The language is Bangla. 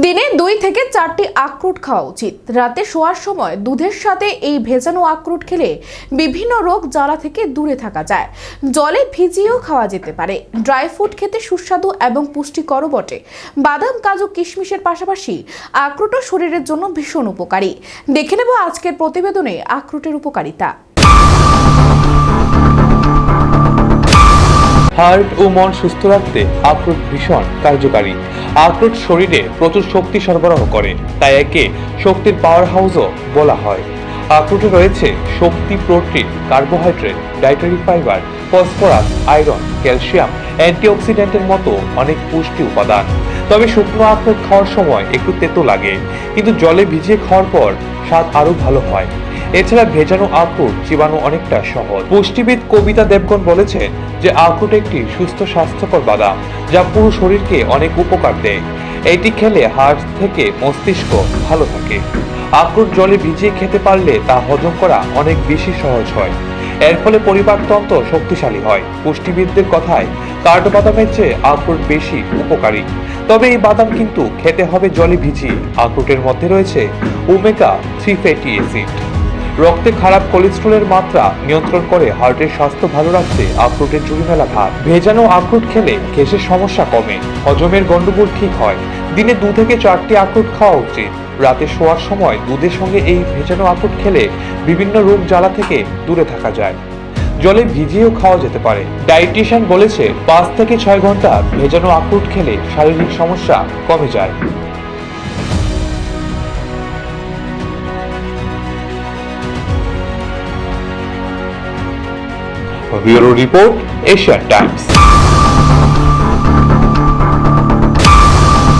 দিনে দুই থেকে চারটি আখরোট খাওয়া উচিত। রাতে শোয়ার সময় দুধের সাথে এই ভেজানো আখরোট খেলে বিভিন্ন রোগ জ্বালা থেকে দূরে থাকা যায়। জলে ভিজিয়েও খাওয়া যেতে পারে। ড্রাই ফ্রুট খেতে সুস্বাদু এবং পুষ্টিকরও বটে। বাদাম, কাজু, কিশমিশের পাশাপাশি আখরোটও শরীরের জন্য ভীষণ উপকারী। দেখে নেব আজকের প্রতিবেদনে আখরোটের উপকারিতা। হার্ট ও মন সুস্থ রাখতে আখরোট ভীষণ কার্যকারী। আখরোট শরীরে প্রচুর শক্তি সরবরাহ করে, তাই একে শক্তির পাওয়ার হাউসও বলা হয়। আখরোটে রয়েছে শক্তি, protein, carbohydrate dietary fibre, phosphorus, iron, calcium, অ্যান্টিঅক্সিডেন্টের মতো অনেক পুষ্টি উপাদান। তবে শুকনো আখরোট খাওয়ার সময় একটু তেতো লাগে, কিন্তু জলে ভিজিয়ে খাওয়ার পর স্বাদ আরও ভালো হয়। এছাড়া ভেজানো আখরোট চিবানো অনেকটা সহজ। পুষ্টিবিদ কবিতা দেবগণ বলেছেন যে আখরোট একটি সুস্থ স্বাস্থ্যকর বাদাম যা পুরো শরীরকে অনেক উপকার দেয়। এটি খেলে হাড় থেকে মস্তিষ্ক ভালো থাকে। আখরোট জলে ভিজিয়ে খেতে পারলে তা হজম করা অনেক বেশি সহজ হয়। এর ফলে পরিপাকতন্ত্র শক্তিশালী হয়। পুষ্টিবিদদের কথায় কাঠ বাদামের চেয়ে আখরোট বেশি উপকারী। তবে এই বাদাম কিন্তু খেতে হবে জলে ভিজিয়ে। আখরোটের মধ্যে রয়েছে ওমেগা থ্রি ফ্যাটি অ্যাসিড। রক্তে খারাপ কোলেস্ট্রলের মাত্রা নিয়ন্ত্রণ করে হার্টের স্বাস্থ্য ভালো রাখতে আখরোটের চুরি মেলা ভাত ভেজানো আখরোট খেলে গ্যাসের সমস্যা কমে। হজমের গন্ডগোল ঠিক হয়। দিনে দু থেকে চারটি আখরোট খাওয়া উচিত। রাতে শোয়ার সময় দুধের সঙ্গে এই ভেজানো আখরোট খেলে বিভিন্ন রোগ জ্বালা থেকে দূরে থাকা যায়। জলে ভিজিয়েও খাওয়া যেতে পারে। ডায়েটিশিয়ান বলেছে, পাঁচ থেকে ছয় ঘণ্টা ভেজানো আখরোট খেলে শারীরিক সমস্যা কমে যায়। Bureau report Asia Times